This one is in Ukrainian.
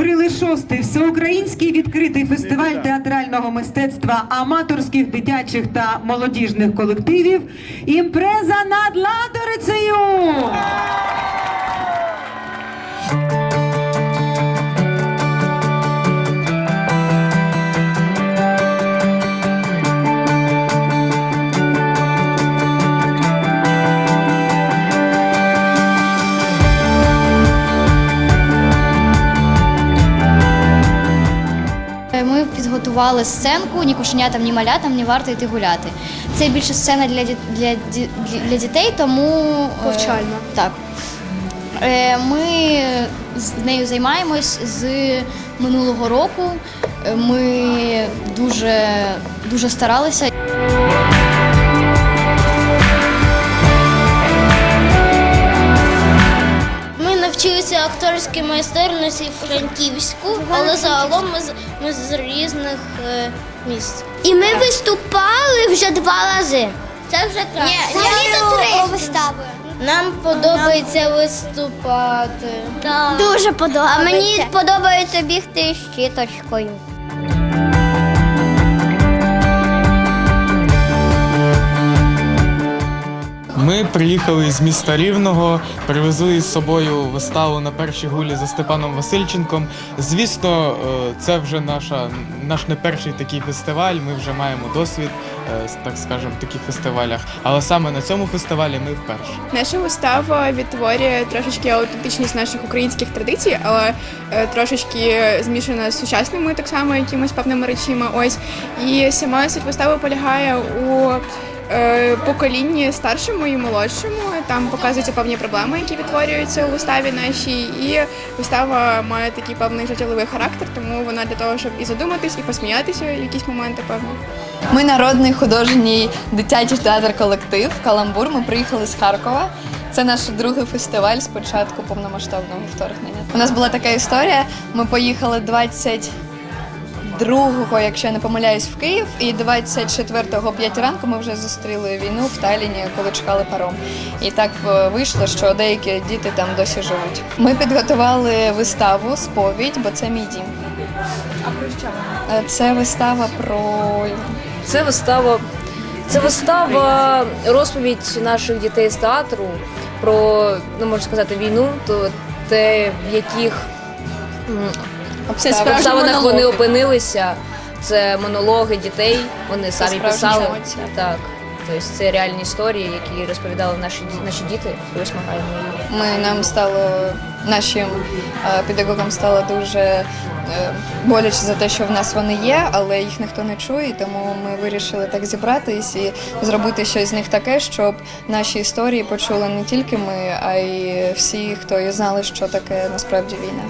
відкрили шостий всеукраїнський відкритий фестиваль театрального мистецтва аматорських дитячих та молодіжних колективів. Імпреза над Ладорицею. Ми підготували сценку ні кошенятам, ні малятам, ні варто йти гуляти. Це більше сцена для, для, для дітей, тому е, так. Е, Ми з нею займаємось з минулого року. Е, Ми дуже, дуже старалися. Акторській майстерності в Франківську, але загалом ми з, ми з різних е, міст. І ми виступали вже два рази. Це вже краще. Ні, Взагалі-то три вистави. Нам подобається виступати. Дуже подобається. А мені подобається бігти з щіточкою. Ми приїхали з міста Рівного, привезли із собою виставу на першій гулі за Степаном Васильченком. Звісно, е, це вже наша наш не перший такий фестиваль. Ми вже маємо досвід, е, так скажемо, в таких фестивалях. Але саме на цьому фестивалі ми вперше. Наша вистава відтворює трошечки аутентичність наших українських традицій, але е, трошечки змішана з сучасними так само якимись певними речами. Ось і сама суть вистави полягає у поколінні старшому і молодшому. Там показуються певні проблеми, які відтворюються у виставі нашій. І вистава має такий певний життєвий характер, тому вона для того, щоб і задуматись, і посміятися в якісь моменти, певно. Ми народний художній дитячий театр колектив Каламбур. Ми приїхали з Харкова. Це наш другий фестиваль з початку повномасштабного вторгнення. У нас була така історія. Ми поїхали 22-го, якщо я не помиляюсь, в Київ, і 24-го о 5 ранку ми вже зустріли війну в Талліні, коли чекали паром. І так е, вийшло, що деякі діти там досі живуть. Ми підготували виставу Сповідь, бо це мій дім. А про що? Це вистава про Це вистава, це вистава, розповідь наших дітей з театру про, ну можна сказати, війну, то те, в яких м, обставини. обставинах вони опинилися. Це монологи дітей, вони самі справжні писали. емоції. Так. Тобто це реальні історії, які розповідали наші, ді- наші діти, і ось ми граємо її. Ми нам стало нашим е, педагогам стало дуже е, боляче за те, що в нас вони є, але їх ніхто не чує. Тому ми вирішили так зібратись і зробити щось з них таке, щоб наші історії почули не тільки ми, а й всі, хто і знали, що таке насправді війна.